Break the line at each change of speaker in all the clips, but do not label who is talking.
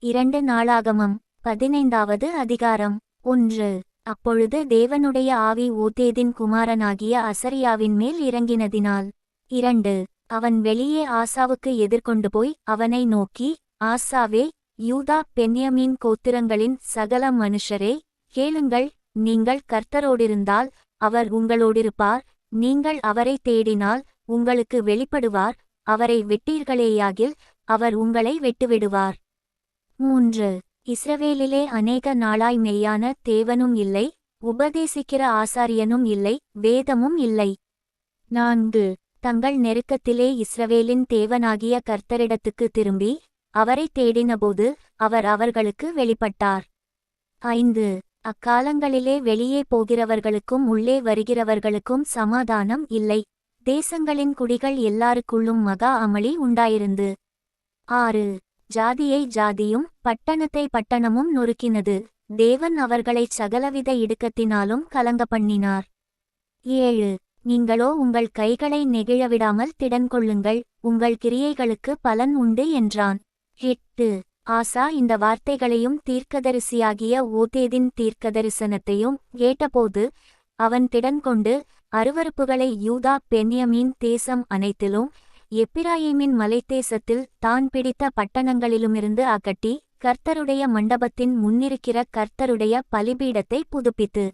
இரண்டு நாளாகமம். பதினைந்தாவது அதிகாரம். ஒன்று. அப்பொழுது தேவனுடைய ஆவி ஓதேதின் குமாரனாகிய அசரியாவின் மேல் இறங்கினதினால். இரண்டு. அவன் வெளியே ஆசாவுக்கு எதிர்கொண்டு போய் அவனை நோக்கி ஆசாவே யூதா பென்யமின் கோத்திரங்களின் சகல மனுஷரே கேளுங்கள் நீங்கள் கர்த்தரோடிருந்தால் அவர் உங்களோடிருப்பார். நீங்கள் அவரை தேடினால் உங்களுக்கு வெளிப்படுவார். அவரை வெட்டீர்களேயாகில் அவர் உங்களை வெட்டுவிடுவார். மூன்று. இஸ்ரவேலிலே அநேக நாளாய் மெய்யான தேவனும் இல்லை உபதேசிக்கிற ஆசாரியனும் இல்லை வேதமும் இல்லை. நான்கு. தங்கள் நெருக்கத்திலே இஸ்ரவேலின் தேவனாகிய கர்த்தரிடத்துக்கு திரும்பி அவரை தேடினபோது அவர் அவர்களுக்கு வெளிப்பட்டார். ஐந்து. அக்காலங்களிலே வெளியே போகிறவர்களுக்கும் உள்ளே வருகிறவர்களுக்கும் சமாதானம் இல்லை. தேசங்களின் குடிகள் எல்லாருக்குள்ளும் மகா அமளி உண்டாயிருந்து. ஆறு. ஜாதியை ஜாதியும் பட்டணத்தை பட்டணமும் நொறுக்கினது. தேவன் அவர்களைச் சகலவித இடுக்கத்தினாலும் கலங்க பண்ணினார். ஏழு நீங்களோ உங்கள் கைகளை நெகிழவிடாமல் திடன் கொள்ளுங்கள். உங்கள் கிரியைகளுக்கு பலன் உண்டு என்றான். எட்டு ஆசா இந்த வார்த்தைகளையும் தீர்க்கதரிசியாகிய ஓதேதின் தீர்க்கதரிசனத்தையும் கேட்டபோது அவன் திடன் கொண்டு அருவருப்புகளை யூதா பென்யமீன் தேசம் அனைத்திலும் எப்பிராயீமின் மலைத்தேசத்தில் தான் பிடித்த பட்டணங்களிலுமிருந்து அகட்டி கர்த்தருடைய மண்டபத்தின் முன்னிருக்கிற கர்த்தருடைய பலிபீடத்தை புதுப்பித்து.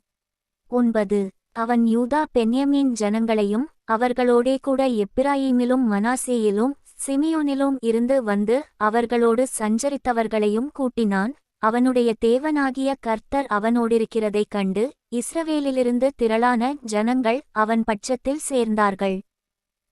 ஒன்பது. அவன் யூதா பென்யமீன் ஜனங்களையும் அவர்களோடே கூட எப்பிராயிமிலும் மனாசேயிலும் சிமியோனிலும் இருந்து வந்து அவர்களோடு சஞ்சரித்தவர்களையும் கூட்டினான். அவனுடைய தேவனாகிய கர்த்தர் அவனோடிருக்கிறதைக் கண்டு இஸ்ரவேலிலிருந்து திரளான ஜனங்கள் அவன் பட்சத்தில் சேர்ந்தார்கள்.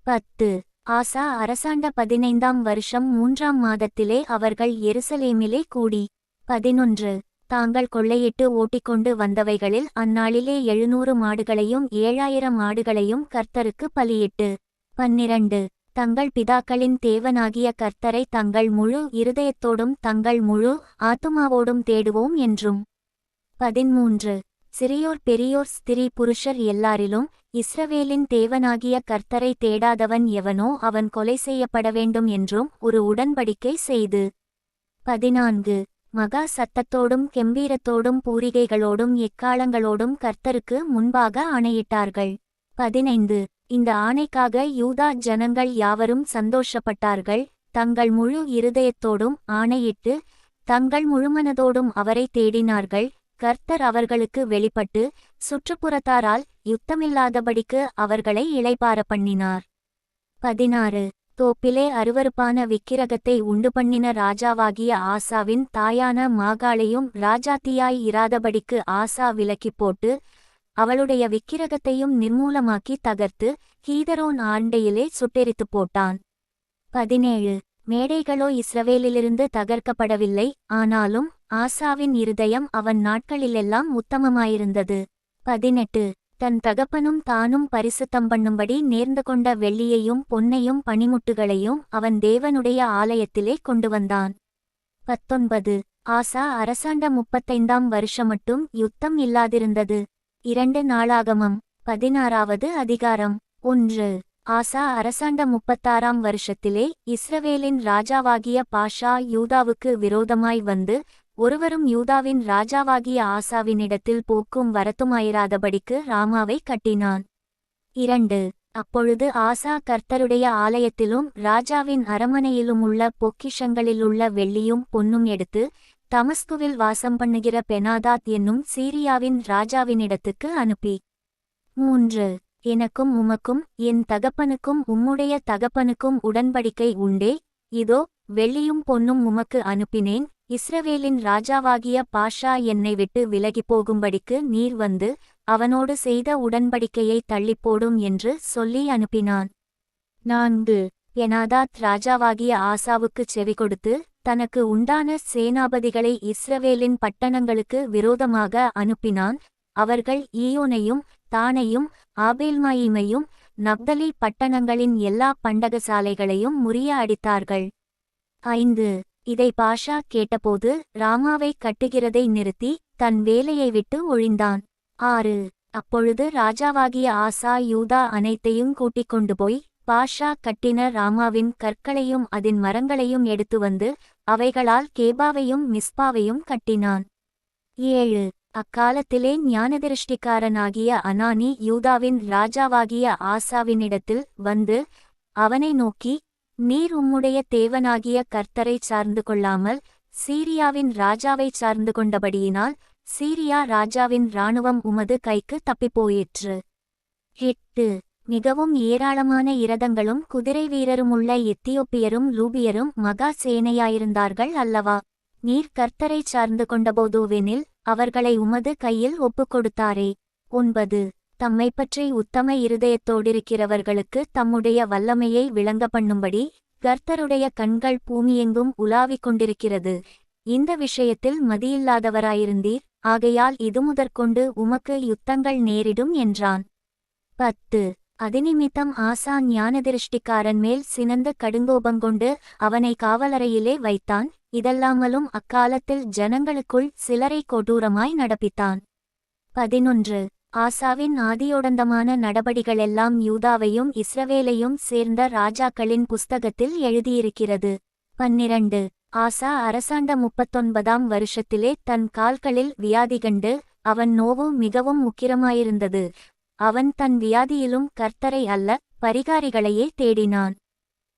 பத்து. ஆசா அரசாண்ட பதினைந்தாம் வருஷம் மூன்றாம் மாதத்திலே அவர்கள் எருசலேமிலே கூடி. பதினொன்று. தாங்கள் கொள்ளையிட்டு ஓட்டிக்கொண்டு வந்தவைகளில் அந்நாளிலே எழுநூறு மாடுகளையும் ஏழாயிரம் மாடுகளையும் கர்த்தருக்கு பலியிட்டு. பன்னிரண்டு. தங்கள் பிதாக்களின் தேவனாகிய கர்த்தரை தங்கள் முழு இருதயத்தோடும் தங்கள் முழு ஆத்துமாவோடும் தேடுவோம் என்றும். பதிமூன்று. சிறியோர் பெரியோர் ஸ்திரீ புருஷர் எல்லாரிலும் இஸ்ரவேலின் தேவனாகிய கர்த்தரை தேடாதவன் எவனோ அவன் கொலை செய்யப்பட வேண்டும் என்றும் ஒரு உடன்படிக்கை செய்து. பதினான்கு. மகா சத்தத்தோடும் கெம்பீரத்தோடும் பூரிகைகளோடும் எக்காலங்களோடும் கர்த்தருக்கு முன்பாக ஆணையிட்டார்கள். பதினைந்து. இந்த ஆணைக்காக யூதா ஜனங்கள் யாவரும் சந்தோஷப்பட்டார்கள். தங்கள் முழு இருதயத்தோடும் ஆணையிட்டு தங்கள் முழுமனதோடும் அவரை தேடினார்கள். கர்த்தர் அவர்களுக்கு வெளிப்பட்டு சுற்றுப்புறத்தாரால் யுத்தமில்லாதபடிக்கு அவர்களை இளைப்பார பண்ணினார் பதினாறு. தோப்பிலே அருவருப்பான விக்கிரகத்தை உண்டு பண்ணின ராஜாவாகிய ஆசாவின் தாயான மாகாளையும் ராஜாத்தியாய் இராதபடிக்கு ஆசா விலக்கிப் போட்டு அவளுடைய விக்கிரகத்தையும் நிர்மூலமாக்கி தகர்த்து ஹீதரோன் ஆண்டையிலே சுட்டெரித்துப் போட்டான். பதினேழு. மேடைகளோ இஸ்ரவேலிலிருந்து தகர்க்கப்படவில்லை ஆனாலும் ஆசாவின் இருதயம் அவன் நாட்களிலெல்லாம் உத்தமமாயிருந்தது. பதினெட்டு. தன் தகப்பனும் தானும் பரிசுத்தம் பண்ணும்படி நேர்ந்து கொண்ட வெள்ளியையும் பொன்னையும் பனிமுட்டுகளையும் அவன் தேவனுடைய ஆலயத்திலே கொண்டு வந்தான் பத்தொன்பது. ஆசா அரசாண்ட முப்பத்தைந்தாம் வருஷமட்டும் யுத்தம் இல்லாதிருந்தது. இரண்டு நாளாகமம். பதினாறாவது அதிகாரம். ஒன்று. ஆசா அரசாண்ட முப்பத்தாறாம் வருஷத்திலே இஸ்ரவேலின் ராஜாவாகிய பாஷா யூதாவுக்கு விரோதமாய் வந்து ஒருவரும் யூதாவின் ராஜாவாகிய ஆசாவினிடத்தில் போக்கும் வரத்துமாயிராதபடிக்கு ராமாவை கட்டினான். இரண்டு அப்பொழுது ஆசா கர்த்தருடைய ஆலயத்திலும் ராஜாவின் அரமனையிலுமுள்ள பொக்கிஷங்களிலுள்ள வெள்ளியும் பொன்னும் எடுத்து தமஸ்குவில் வாசம் பண்ணுகிற பெனாதாத் என்னும் சீரியாவின் ராஜாவினிடத்துக்கு அனுப்பி. மூன்று எனக்கும் உமக்கும் என் தகப்பனுக்கும் உம்முடைய தகப்பனுக்கும் உடன்படிக்கை உண்டே. இதோ வெள்ளியும் பொன்னும் உமக்கு அனுப்பினேன். இஸ்ரவேலின் ராஜாவாகிய பாஷா என்னை விட்டு விலகிப் போகும்படிக்கு நீர் வந்து அவனோடு செய்த உடன்படிக்கையை தள்ளிப்போடும் என்று சொல்லி அனுப்பினான். நான்கு. எனாதாத் ராஜாவாகிய ஆசாவுக்குச் செவி கொடுத்து தனக்கு உண்டான சேனாபதிகளை இஸ்ரவேலின் பட்டணங்களுக்கு விரோதமாக அனுப்பினான். அவர்கள் ஈயோனையும் தானையும் ஆபேல்மாயிமையும் நப்தலி பட்டணங்களின் எல்லா பண்டகசாலைகளையும் முறிய அடித்தார்கள். ஐந்து. இதை பாஷா கேட்டபோது ராமாவை கட்டுகிறதை நிறுத்தி தன் வேலையை விட்டு ஒழிந்தான். ஆறு. அப்பொழுது ராஜாவாகிய ஆசா யூதா அனைத்தையும் கூட்டிக் கொண்டு போய் பாஷா கட்டின ராமாவின் கற்களையும் அதன் மரங்களையும் எடுத்து வந்து அவைகளால் கேபாவையும் மிஸ்பாவையும் கட்டினான். ஏழு. அக்காலத்திலே ஞானதிருஷ்டிக்காரனாகிய அனானி யூதாவின் ராஜாவாகிய ஆசாவினிடத்தில் வந்து அவனை நோக்கி நீர் உம்முடைய தேவனாகிய கர்த்தரைச் சார்ந்து கொள்ளாமல் சீரியாவின் ராஜாவைச் சார்ந்து கொண்டபடியினால் சீரியா ராஜாவின் இராணுவம் உமது கைக்கு தப்பிப்போயிற்று. எட்டு. மிகவும் ஏராளமான இரதங்களும் குதிரை வீரருமுள்ள எத்தியோப்பியரும் லூபியரும் மகா சேனையாயிருந்தார்கள் அல்லவா? நீர் கர்த்தரைச் சார்ந்து கொண்டபோதுவெனில் அவர்களை உமது கையில் ஒப்புக்கொடுத்தாரே. ஒன்பது. தம்மை பற்றி உத்தம இருதயத்தோடிருக்கிறவர்களுக்கு தம்முடைய வல்லமையை விளங்க பண்ணும்படி கர்த்தருடைய கண்கள் பூமியெங்கும் உலாவிக் கொண்டிருக்கிறது. இந்த விஷயத்தில் மதியில்லாதவராயிருந்தீர் ஆகையால் இது முதற்கொண்டு உமக்கு யுத்தங்கள் நேரிடும் என்றான். பத்து. அதிநிமித்தம் ஆசா ஞானதிருஷ்டிக்காரன் மேல் சினந்து கடுங்கோபங்கொண்டு அவனை காவலறையிலே வைத்தான். இதல்லாமலும் அக்காலத்தில் ஜனங்களுக்குள் சிலரை கொடூரமாய் நடப்பித்தான். பதினொன்று. ஆசாவின் ஆதியோடந்தமான நடபடிகளெல்லாம் யூதாவையும் இஸ்ரவேலையும் சேர்ந்த ராஜாக்களின் புஸ்தகத்தில் எழுதியிருக்கிறது. பன்னிரண்டு. ஆசா அரசாண்ட முப்பத்தொன்பதாம் வருஷத்திலே தன் கால்களில் வியாதி கண்டு அவன் நோவு மிகவும் முக்கிரமாயிருந்தது அவன் தன் வியாதியிலும் கர்த்தரை அல்ல பரிகாரிகளையே தேடினான்.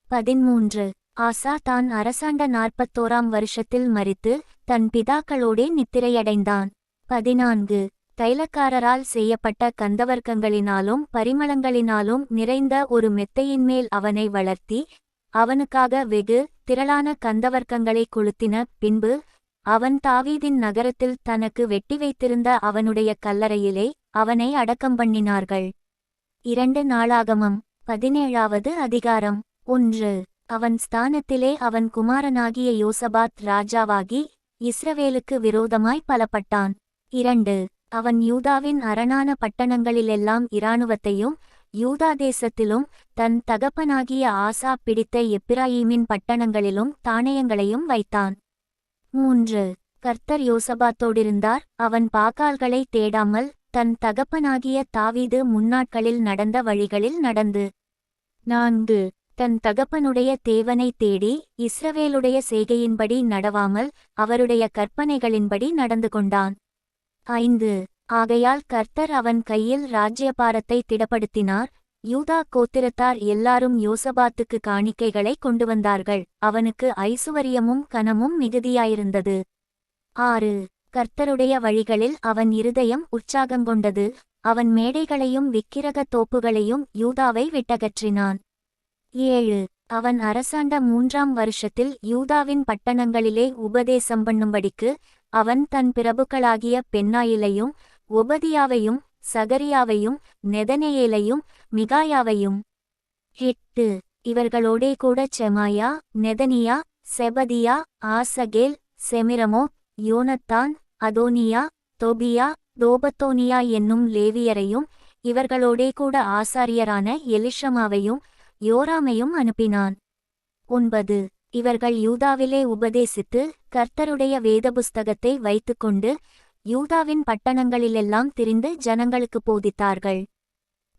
பதிமூன்று. ஆசா தான் அரசாண்ட நாற்பத்தோராம் வருஷத்தில் மரித்து தன் பிதாக்களோடே நித்திரையடைந்தான். பதினான்கு. தைலக்காரரால் செய்யப்பட்ட கந்தவர்க்கங்களினாலும் பரிமளங்களினாலும் நிறைந்த ஒரு மெத்தையின்மேல் அவனை வளர்த்தி அவனுக்காக வெகு திரளான கந்தவர்க்கங்களை கொளுத்தின பின்பு அவன் தாவீதின் நகரத்தில் தனக்கு வெட்டி வைத்திருந்த அவனுடைய கல்லறையிலே அவனை அடக்கம் பண்ணினார்கள். இரண்டு நாளாகமம் பதினேழாவது அதிகாரம் ஒன்று. அவன் ஸ்தானத்திலே அவன் குமாரனாகிய யோசபாத் ராஜாவாகி இஸ்ரவேலுக்கு விரோதமாய் பலப்பட்டான். இரண்டு. அவன் யூதாவின் அரணான பட்டணங்களிலெல்லாம் இராணுவத்தையும் யூதா தேசத்திலும் தன் தகப்பனாகிய ஆசா பிடித்த எப்பிராயீமின் பட்டணங்களிலும் தானியங்களையும் வைத்தான். மூன்று. கர்த்தர் யோசபாத்தோடிருந்தார். அவன் பாக்கால்களை தேடாமல் தன் தகப்பனாகிய தாவீது முன்னாட்களில் நடந்த வழிகளில் நடந்து. நான்கு. தன் தகப்பனுடைய தேவனை தேடி இஸ்ரவேலுடைய செய்கையின்படி நடவாமல் அவருடைய கற்பனைகளின்படி நடந்து கொண்டான். ஐந்து. ஆகையால் கர்த்தர் அவன் கையில் ராஜ்யபாரத்தை திடப்படுத்தினார். யூதா கோத்திரத்தார் எல்லாரும் யோசபாத்துக்கு காணிக்கைகளை கொண்டு வந்தார்கள். அவனுக்கு ஐசுவரியமும் கனமும் மிகுதியாயிருந்தது. ஆறு. கர்த்தருடைய வழிகளில் அவன் இருதயம் உற்சாகங்கொண்டது அவன் மேடைகளையும் விக்கிரக தோப்புகளையும் யூதாவை விட்டகற்றினான். ஏழு. அவன் அரசாண்ட மூன்றாம் வருஷத்தில் யூதாவின் பட்டணங்களிலே உபதேசம் பண்ணும்படிக்கு அவன் தன் பிரபுக்களாகிய பெண்ணாயிலையும் ஒபதியாவையும் சகரியாவையும் நெதனேயேலையும் மிகாயாவையும். எட்டு. இவர்களோடே கூட செமாயா நெதனியா செபதியா ஆசகேல் செமிரமோ யோனத்தான் அதோனியா தொபியா தோபத்தோனியா என்னும் லேவியரையும் இவர்களோடே கூட ஆசாரியரான எலிஷமாவையும் யோராமையும் அனுப்பினான். ஒன்பது. இவர்கள் யூதாவிலே உபதேசித்து கர்த்தருடைய வேத புஸ்தகத்தை வைத்துக்கொண்டு யூதாவின் பட்டணங்களிலெல்லாம் திரிந்து ஜனங்களுக்கு போதித்தார்கள்.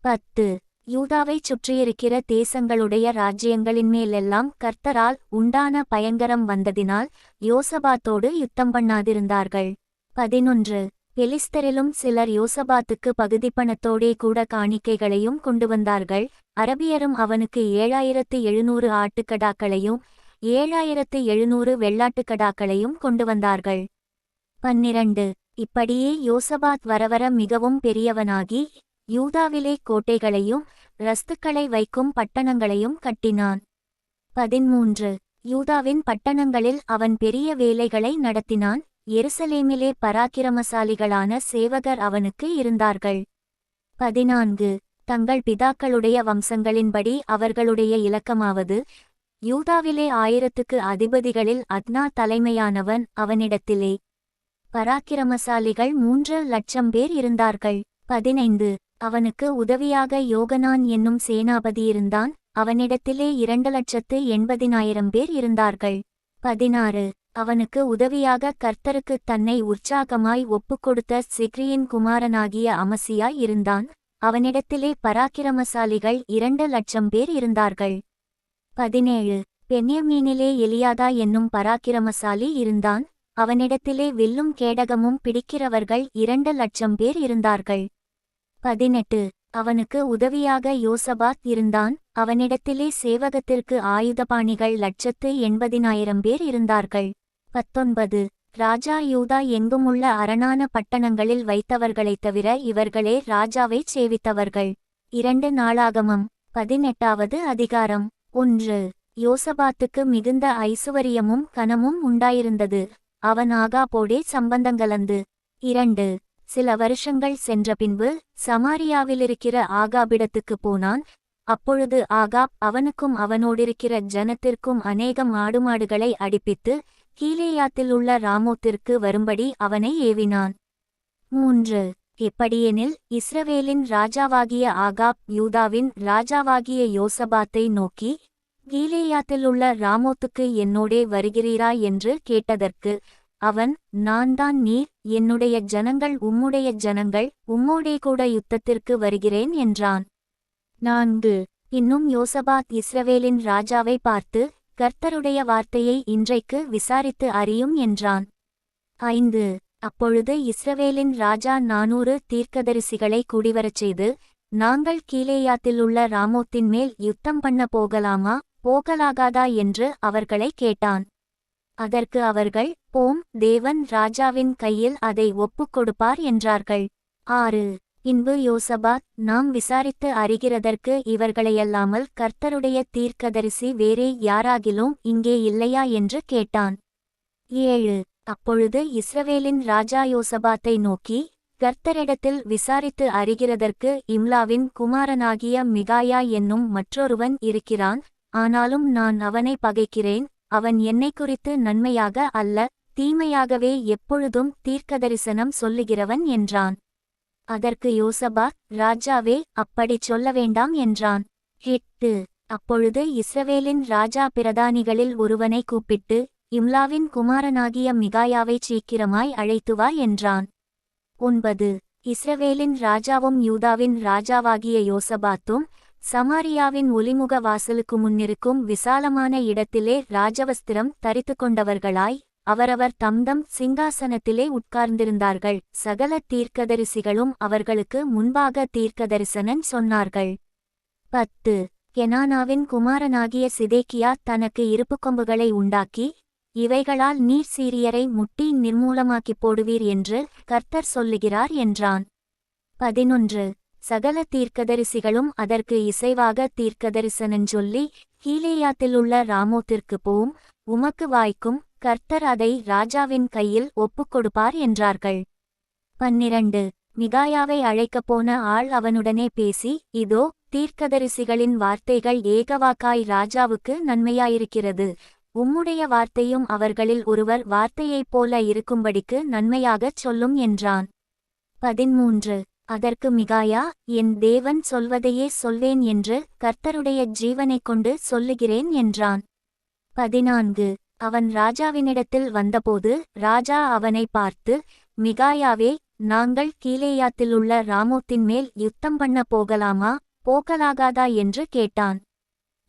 பத்து. யூதாவைச் சுற்றியிருக்கிற தேசங்களுடைய ராஜ்யங்களின் மேலெல்லாம் கர்த்தரால் உண்டான பயங்கரம் வந்ததினால் யோசபாத்தோடு யுத்தம் பண்ணாதிருந்தார்கள். பதினொன்று. பெலிஸ்தரிலும் சிலர் யோசபாத்துக்கு பகுதி பணத்தோடே கூட காணிக்கைகளையும் கொண்டு வந்தார்கள். அரபியரும் அவனுக்கு ஏழாயிரத்து எழுநூறு ஆட்டுக்கடாக்களையும் ஏழாயிரத்து எழுநூறு வெள்ளாட்டுக்கடாக்களையும் கொண்டு வந்தார்கள். பன்னிரண்டு. இப்படியே யோசபாத் வரவர மிகவும் பெரியவனாகி யூதாவிலே கோட்டைகளையும் ரஸ்துக்களை வைக்கும் பட்டணங்களையும் கட்டினான். பதிமூன்று. யூதாவின் பட்டணங்களில் அவன் பெரிய வேலைகளை நடத்தினான். எருசலேமிலே பராக்கிரமசாலிகளான சேவகர் அவனுக்கு இருந்தார்கள். பதினான்கு. தங்கள் பிதாக்களுடைய வம்சங்களின்படி அவர்களுடைய இலக்கமாவது யூதாவிலே ஆயிரத்துக்கு அதிபதிகளில் அத்னா தலைமையானவன் அவனிடத்திலே. பராக்கிரமசாலிகள் மூன்று லட்சம் பேர் இருந்தார்கள். பதினைந்து. அவனுக்கு உதவியாக யோகனான் என்னும் சேனாபதி இருந்தான். அவனிடத்திலே இரண்டு லட்சத்து எண்பதினாயிரம் பேர் இருந்தார்கள். பதினாறு. அவனுக்கு உதவியாக கர்த்தருக்கு தன்னை உற்சாகமாய் ஒப்புக்கொடுத்த சிக்ரியின் குமாரனாகிய அமசியாய் இருந்தான். அவனிடத்திலே பராக்கிரமசாலிகள் இரண்டு லட்சம் பேர் இருந்தார்கள். பதினேழு. பென்யமீனிலே எலியாதா என்னும் பராக்கிரமசாலி இருந்தான். அவனிடத்திலே வில்லும் கேடகமும் பிடிக்கிறவர்கள் இரண்டு லட்சம் பேர் இருந்தார்கள். பதினெட்டு. அவனுக்கு உதவியாக யோசபாத் இருந்தான். அவனிடத்திலே சேவகத்திற்கு ஆயுதபாணிகள் லட்சத்து எண்பதினாயிரம் பேர் இருந்தார்கள். பத்தொன்பது. ராஜா யூதா எங்குமுள்ள அரணான பட்டணங்களில் வைத்தவர்களைத் தவிர இவர்களே ராஜாவைச் சேவித்தவர்கள். இரண்டு நாளாகமம். பதினெட்டாவது அதிகாரம். ஒன்று யோசபாத்துக்கு மிகுந்த ஐசுவரியமும் கனமும் உண்டாயிருந்தது. அவன் ஆகாபோடே சம்பந்தங்கலந்து. இரண்டு சில வருஷங்கள் சென்ற பின்பு சமாரியாவிலிருக்கிற ஆகாபிடத்துக்குப் போனான். அப்பொழுது ஆகாப் அவனுக்கும் அவனோடிருக்கிற ஜனத்திற்கும் அநேகம் ஆடுமாடுகளை அடிப்பித்து கீழேயாத்தில் உள்ள ராமோத்திற்கு வரும்படி அவனை ஏவினான். மூன்று எப்படியெனில் இஸ்ரவேலின் ராஜாவாகிய ஆகாப் யூதாவின் ராஜாவாகிய யோசபாத்தை நோக்கி கீலேயாத்தில் உள்ள ராமோத்துக்கு என்னோடே வருகிறீரா என்று கேட்டதற்கு அவன் நான் தான் நீர் என்னுடைய ஜனங்கள் உம்முடைய ஜனங்கள் உம்மோடே கூட யுத்தத்திற்கு வருகிறேன் என்றான். நான்கு. இன்னும் யோசபாத் இஸ்ரவேலின் ராஜாவை பார்த்து கர்த்தருடைய வார்த்தையை இன்றைக்கு விசாரித்து அறியும் என்றான். ஐந்து. அப்பொழுது இஸ்ரவேலின் ராஜா நானூறு தீர்க்கதரிசிகளை குடிவரச் செய்து நாங்கள் கீலேயாத்தில் உள்ள ராமோத்தின் மேல் யுத்தம் பண்ண போகலாமா? போகலாகாதா? என்று அவர்களை கேட்டான். அதற்கு அவர்கள் போம் தேவன் ராஜாவின் கையில் அதை ஒப்புக் கொடுப்பார் என்றார்கள். ஆறு. இன்பு யோசபாத் நாம் விசாரித்து அறிகிறதற்கு இவர்களையல்லாமல் கர்த்தருடைய தீர்க்கதரிசி வேறே யாராகிலும் இங்கே இல்லையா? என்று கேட்டான். ஏழு. அப்பொழுது இஸ்ரவேலின் ராஜா யோசபாத்தை நோக்கி கர்த்தரிடத்தில் விசாரித்து அறிகிறதற்கு இம்லாவின் குமாரனாகிய மிகாயா என்னும் மற்றொருவன் இருக்கிறான். ஆனாலும் நான் அவனை பகைக்கிறேன். அவன் என்னை குறித்து நன்மையாக அல்ல தீமையாகவே எப்பொழுதும் தீர்க்கதரிசனம் சொல்லுகிறவன் என்றான். அதற்கு யோசபா ராஜாவே அப்படிச் சொல்ல வேண்டாம் என்றான். எட்டு அப்பொழுது இஸ்ரவேலின் ராஜா பிரதானிகளில் ஒருவனை கூப்பிட்டு இம்லாவின் குமாரனாகிய மிகாயாவைச் சீக்கிரமாய் அழைத்து வா என்றான். ஒன்பது. இஸ்ரவேலின் ராஜாவும் யூதாவின் ராஜாவாகிய யோசபாத்தும் சமாரியாவின் ஒலிமுக வாசலுக்கு முன்னிருக்கும் விசாலமான இடத்திலே ராஜவஸ்திரம் தரித்து கொண்டவர்களாய் அவரவர் தம்தம் சிங்காசனத்திலே உட்கார்ந்திருந்தார்கள். சகல தீர்க்கதரிசிகளும் அவர்களுக்கு முன்பாக தீர்க்கதரிசனன் சொன்னார்கள். பத்து. கெனானாவின் குமாரனாகிய சிதேக்கியா தனக்கு இருப்புக்கொம்புகளை உண்டாக்கி இவைகளால் நீர் சீரியரை முட்டி நிர்மூலமாக்கிப் போடுவீர் என்று கர்த்தர் சொல்லுகிறார் என்றான். பதினொன்று. சகல தீர்க்கதரிசிகளும் அதற்கு இசைவாக தீர்க்கதரிசனன் சொல்லி கீலேயாத்திலுள்ள ராமோத்திற்கு போம் உமக்கு வாய்க்கும் கர்த்தர் அதை ராஜாவின் கையில் ஒப்புக்கொடுப்பார் என்றார்கள். பன்னிரண்டு. மிகாயாவை அழைக்கப் போன ஆள் அவனுடனே பேசி இதோ தீர்க்கதரிசிகளின் வார்த்தைகள் ஏகவாக்காய் ராஜாவுக்கு நன்மையாயிருக்கிறது. உம்முடைய வார்த்தையும் அவர்களில் ஒருவர் வார்த்தையைப் போல இருக்கும்படிக்கு நன்மையாகச் சொல்லும் என்றான். பதிமூன்று அதற்கு மிகாயா என் தேவன் சொல்வதையே சொல்வேன் என்று கர்த்தருடைய ஜீவனைக் கொண்டு சொல்லுகிறேன் என்றான். பதினான்கு. அவன் ராஜாவினிடத்தில் வந்தபோது ராஜா அவனை பார்த்து மிகாயாவே நாங்கள் கீழேயாத்திலுள்ள ராமோத்தின் மேல் யுத்தம் பண்ண போகலாமா? போகலாகாதா? என்று கேட்டான்.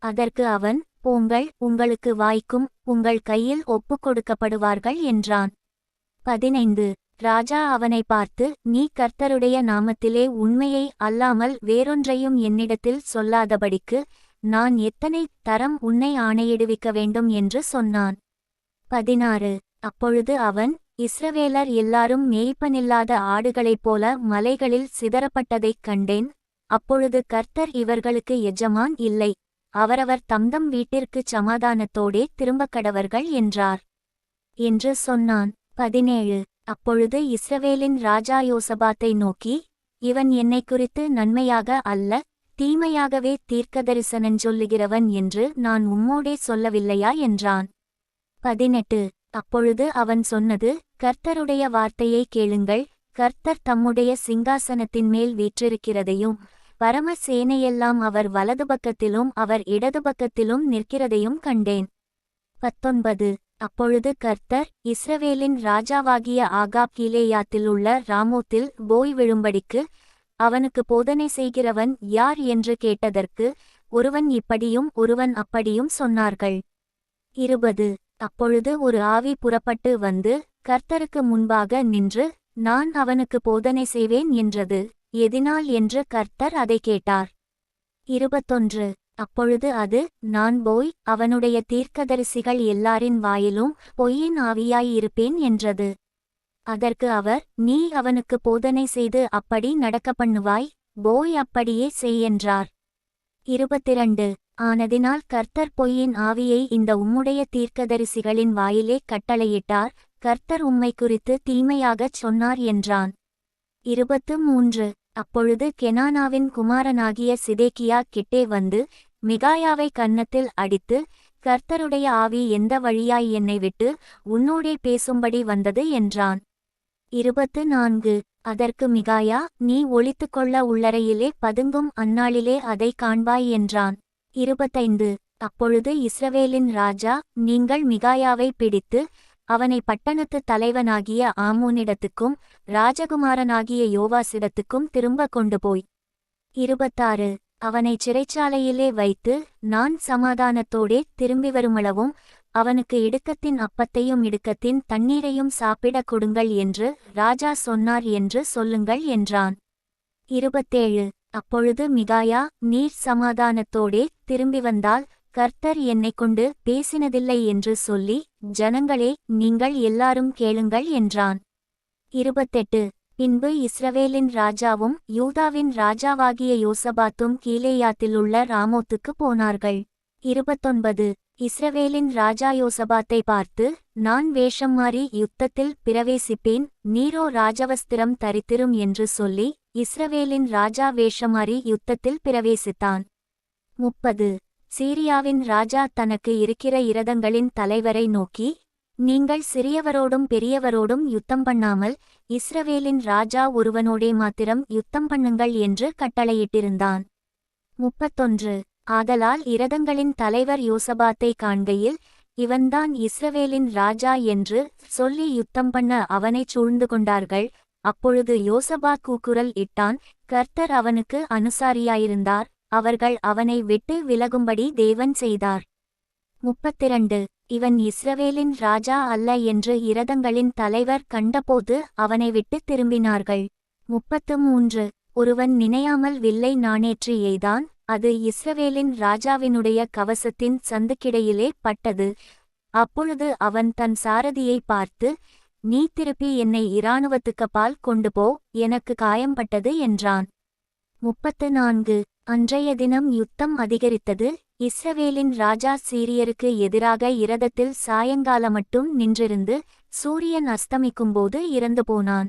அதற்கு அவன் உங்கள் உங்களுக்கு வாய்க்கும் உங்கள் கையில் ஒப்புக்கொடுக்கப்படுவார்கள் என்றான். பதினைந்து. ராஜா அவனை பார்த்து நீ கர்த்தருடைய நாமத்திலே உண்மையை அல்லாமல் வேறொன்றையும் என்னிடத்தில் சொல்லாதபடிக்கு நான் எத்தனை தரம் உன்னை ஆணையிடுவிக்க வேண்டும் என்று சொன்னான். பதினாறு. அப்பொழுது அவன் இஸ்ரவேலர் எல்லாரும் மேய்ப்பனில்லாத ஆடுகளைப் போல மலைகளில் சிதறப்பட்டதைக் கண்டேன் அப்பொழுது கர்த்தர் இவர்களுக்கு எஜமான் இல்லை. அவரவர் தம்தம் வீட்டிற்குச் சமாதானத்தோடே திரும்பக் கடவர்கள் என்றார். என்று சொன்னான். பதினேழு. அப்பொழுது இஸ்ரவேலின் ராஜா யோசபாத்தை நோக்கி இவன் என்னை குறித்து நன்மையாக அல்ல தீமையாகவே தீர்க்கதரிசனன் சொல்லுகிறவன் என்று நான் உம்மோடே சொல்லவில்லையா? என்றான். பதினெட்டு. அப்பொழுது அவன் சொன்னது கர்த்தருடைய வார்த்தையை கேளுங்கள் கர்த்தர் தம்முடைய சிங்காசனத்தின் மேல் வீற்றிருக்கிறதையும் பரம சேனையெல்லாம் அவர் வலது பக்கத்திலும் அவர் இடது பக்கத்திலும் நிற்கிறதையும் கண்டேன். பத்தொன்பது. அப்பொழுது கர்த்தர் இஸ்ரவேலின் ராஜாவாகிய ஆகாப் கீலேயாத்தில் உள்ள ராமோத்தில் போய் விழும்படிக்கு அவனுக்கு போதனை செய்கிறவன் யார் என்று கேட்டதற்கு ஒருவன் இப்படியும் ஒருவன் அப்படியும் சொன்னார்கள். இருபது. அப்பொழுது ஒரு ஆவி புறப்பட்டு வந்து கர்த்தருக்கு முன்பாக நின்று நான் அவனுக்கு போதனை செய்வேன் என்றது. எதினால் என்று கர்த்தர் அதை கேட்டார். இருபத்தொன்று. அப்பொழுது அது நான் போய் அவனுடைய தீர்க்கதரிசிகள் எல்லாரின் வாயிலும் பொய்யின் ஆவியாயிருப்பேன் என்றது. அதற்கு அவர் நீ அவனுக்கு போதனை செய்து அப்படி நடக்க பண்ணுவாய் போய் அப்படியே செய் என்றார். இருபத்திரண்டு. ஆனதினால் கர்த்தர் பொய்யின் ஆவியை இந்த உம்முடைய தீர்க்கதரிசிகளின் வாயிலே கட்டளையிட்டார் கர்த்தர் உம்மை குறித்து தீமையாகச் சொன்னார் என்றான். இருபத்து மூன்று. அப்பொழுது கெனானாவின் குமாரனாகிய சிதேக்கியா கிட்டே வந்து மிகாயாவை கன்னத்தில் அடித்து கர்த்தருடைய ஆவி எந்த வழியாய் என்னை விட்டு உன்னோடே பேசும்படி வந்தது? என்றான். இருபத்து நான்கு அதற்கு மிகாயா நீ ஒளித்துக்கொள்ள உள்ளறையிலே பதுங்கும் அந்நாளிலே அதை காண்பாய் என்றான். இருபத்தைந்து. அப்பொழுது இஸ்ரவேலின் ராஜா நீங்கள் மிகாயாவை பிடித்து அவனை பட்டணத்து தலைவனாகிய ஆமூனிடத்துக்கும் ராஜகுமாரனாகிய யோவாசிடத்துக்கும் திரும்ப கொண்டு போய் இருபத்தாறு. அவனை சிறைச்சாலையிலே வைத்து நான் சமாதானத்தோடே திரும்பி வருமளவும் அவனுக்கு இடுக்கத்தின் அப்பத்தையும் இடுக்கத்தின் தண்ணீரையும் சாப்பிடக் கொடுங்கள் என்று ராஜா சொன்னார் என்று சொல்லுங்கள் என்றான். இருபத்தேழு. அப்பொழுது மிகாயா நீர் சமாதானத்தோடே திரும்பி வந்தால் கர்த்தர் என்னைக் கொண்டு பேசினதில்லை என்று சொல்லி ஜனங்களே நீங்கள் எல்லாரும் கேளுங்கள் என்றான். இருபத்தெட்டு. பின்பு இஸ்ரவேலின் ராஜாவும் யூதாவின் ராஜாவாகிய யோசபாத்தும் கீழேயாத்திலுள்ள ராமோத்துக்கு போனார்கள். இருபத்தொன்பது. இஸ்ரவேலின் ராஜா யோசபாத்தை பார்த்து நான் வேஷம் மாறி யுத்தத்தில் பிரவேசிப்பேன் நீரோ ராஜவஸ்திரம் தரித்திரும் என்று சொல்லி இஸ்ரவேலின் ராஜா வேஷமாறி யுத்தத்தில் பிரவேசித்தான். முப்பது. சீரியாவின் ராஜா தனக்கு இருக்கிற இரதங்களின் தலைவரை நோக்கி நீங்கள் சிறியவரோடும் பெரியவரோடும் யுத்தம் பண்ணாமல் இஸ்ரவேலின் ராஜா ஒருவனோடே மாத்திரம் யுத்தம் பண்ணுங்கள் என்று கட்டளையிட்டிருந்தான். முப்பத்தொன்று. ஆதலால் இரதங்களின் தலைவர் யோசபாத்தை காண்கையில் இவன்தான் இஸ்ரவேலின் ராஜா என்று சொல்லி யுத்தம் பண்ண அவனைச் சூழ்ந்து கொண்டார்கள். அப்பொழுது யோசபா கூக்குரல் இட்டான். கர்த்தர் அவனுக்கு அனுசாரியாயிருந்தார். அவர்கள் அவனை விட்டு விலகும்படி தேவன் செய்தார். முப்பத்திரண்டு. இவன் இஸ்ரவேலின் ராஜா அல்ல என்று இரதங்களின் தலைவர் கண்டபோது அவனை விட்டு திரும்பினார்கள். முப்பத்து மூன்று ஒருவன் நினையாமல் வில்லை நாணேற்றி எய்தான் அது இஸ்ரவேலின் ராஜாவினுடைய கவசத்தின் சந்துக்கிடையிலே பட்டது. அப்பொழுது அவன் தன் சாரதியை பார்த்து நீ திருப்பி என்னை இராணுவத்துக்கப்பால் கொண்டு போ எனக்கு காயம்பட்டது என்றான். முப்பத்து நான்கு. அன்றைய தினம் யுத்தம் அதிகரித்தது. இஸ்ரவேலின் ராஜா சீரியருக்கு எதிராக இரதத்தில் சாயங்காலம் மட்டும் நின்றிருந்து சூரியன் அஸ்தமிக்கும்போது இறந்து போனான்